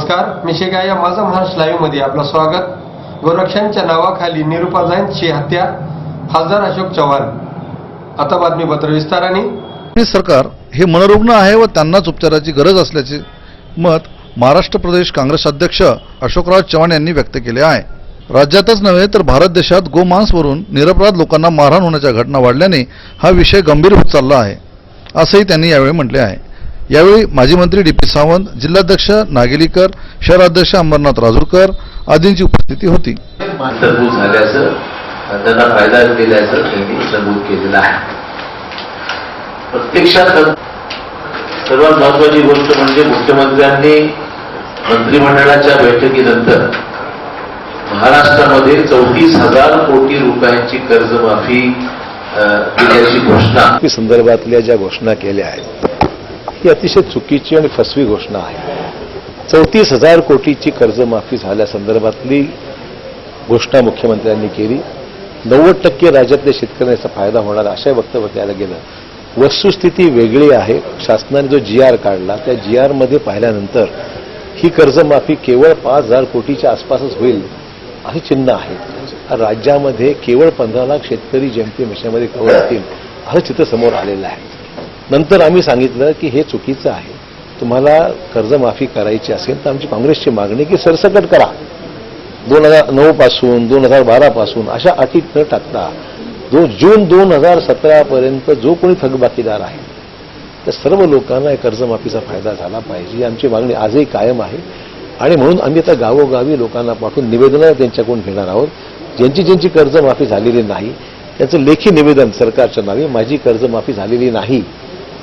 नमस्कार मी शेगा या माझा महाराष्ट्र लाईव्हमध्ये आपलं स्वागत. गोरक्षांच्या नावाखाली निरुपा जैनची हत्या. खासदार अशोक चव्हाण. आता बातमीपत्र विस्ताराने. सरकार हे मनोरुग्ण आहे व त्यांनाच उपचाराची गरज असल्याचे मत महाराष्ट्र प्रदेश काँग्रेस अध्यक्ष अशोकराव चव्हाण यांनी व्यक्त केले आहे. राज्यातच नव्हे तर भारत देशात गोमांसवरून निरपराध लोकांना मारहाण होण्याच्या घटना वाढल्याने हा विषय गंभीर होत चालला आहे असंही त्यांनी यावेळी म्हटले आहे. यावेळी माजी मंत्री डी पी सावंत जिल्हाध्यक्ष नागेलीकर शहराध्यक्ष अंबरनाथ राजूरकर आदींची उपस्थिती होती. त्यांना फायदा दिल्याचं त्यांनी नमूद केलेलं आहे. प्रत्यक्षात सर्वात महत्वाची गोष्ट म्हणजे मुख्यमंत्र्यांनी मंत्रिमंडळाच्या बैठकीनंतर महाराष्ट्रामध्ये चौतीस हजार कोटी रुपयांची कर्जमाफी दिल्याची घोषणा संदर्भातल्या ज्या घोषणा केल्या आहेत ही अतिशय चुकीची आणि फसवी घोषणा आहे. चौतीस हजार कोटीची कर्जमाफी झाल्यासंदर्भातली घोषणा मुख्यमंत्र्यांनी केली. नव्वद टक्के राज्यातल्या शेतकऱ्यांचा फायदा होणार अशा वक्तव्य द्यायला गेलं. वस्तुस्थिती वेगळी आहे. शासनाने जो जी आर काढला त्या जी आरमध्ये पाहिल्यानंतर ही कर्जमाफी केवळ पाच हजार कोटीच्या आसपासच होईल असे चिन्ह आहे. राज्यामध्ये केवळ पंधरा लाख शेतकरी जेमतेम मिशनमध्ये कव्हर होतील असं चित्र समोर आलेलं आहे. नंतर आम्ही सांगितलं की हे चुकीचं आहे. तुम्हाला कर्जमाफी करायची असेल तर आमची काँग्रेसची मागणी की सरसकट करा. दोन हजार नऊपासून दोन हजार बारापासून अशा अटीत न टाकता दो जून दोन हजार सतरापर्यंत जो कोणी थकबाकीदार आहे त्या सर्व लोकांना या कर्जमाफीचा फायदा झाला पाहिजे. ही आमची मागणी आजही कायम आहे. आणि म्हणून आम्ही आता गावोगावी लोकांना पाठवून निवेदनं त्यांच्याकडून घेणार आहोत. ज्यांची ज्यांची कर्जमाफी झालेली नाही त्याचं लेखी निवेदन सरकारच्या नावे माझी कर्जमाफी झालेली नाही.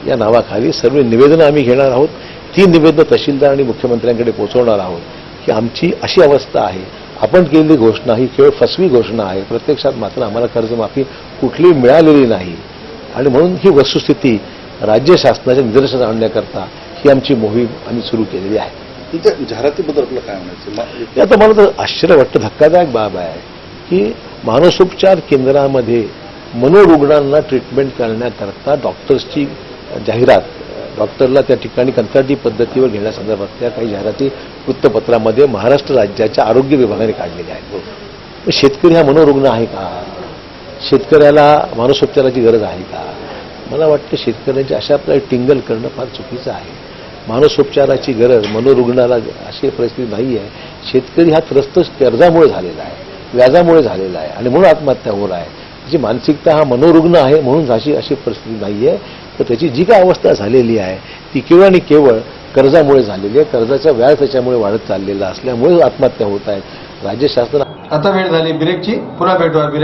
या नावाखाली सर्व निवेदनं आम्ही घेणार आहोत. ती निवेदनं तहसीलदार आणि मुख्यमंत्र्यांकडे पोहोचवणार आहोत की आमची अशी अवस्था आहे. आपण केलेली घोषणा ही केवळ फसवी घोषणा आहे. प्रत्यक्षात मात्र आम्हाला कर्जमाफी कुठलीही मिळालेली नाही. आणि म्हणून ही वस्तुस्थिती राज्य शासनाच्या निदर्शनास आणण्याकरता ही आमची मोहीम आम्ही सुरू केलेली आहे. जाहिरातीबद्दल आपलं काय म्हणायचं? आता मला तर आश्चर्य वाटतं धक्कादायक बाब आहे की मानसोपचार केंद्रामध्ये मनोरुग्णांना ट्रीटमेंट करण्याकरता डॉक्टर्सची जाहिरात डॉक्टरला त्या ठिकाणी कंत्राटी पद्धतीवर घेण्यासंदर्भातल्या काही जाहिराती वृत्तपत्रामध्ये महाराष्ट्र राज्याच्या आरोग्य विभागाने काढलेल्या आहेत. शेतकरी हा मनोरुग्ण आहे का? शेतकऱ्याला मानसोपचाराची गरज आहे का? मला वाटतं शेतकऱ्यांची अशा प्रकारे टिंगल करणं फार चुकीचं आहे. मानसोपचाराची गरज मनोरुग्णाला अशी परिस्थिती नाही आहे. शेतकरी हा त्रस्त कर्जामुळे झालेला आहे व्याजामुळे झालेला आहे आणि म्हणून आत्महत्या होत आहे. त्याची मानसिकता हा मनोरुग्ण आहे म्हणून अशी अशी परिस्थिती नाही आहे तर त्याची जी काय अवस्था झालेली आहे ती केवळ आणि केवळ कर्जामुळे झालेली आहे. कर्जाचा व्याज त्याच्यामुळे वाढत चाललेला असल्यामुळे आत्महत्या होत आहेत राज्य शासन आता वेळ झाली ब्रेकची. पुन्हा भेटूया ब्रेक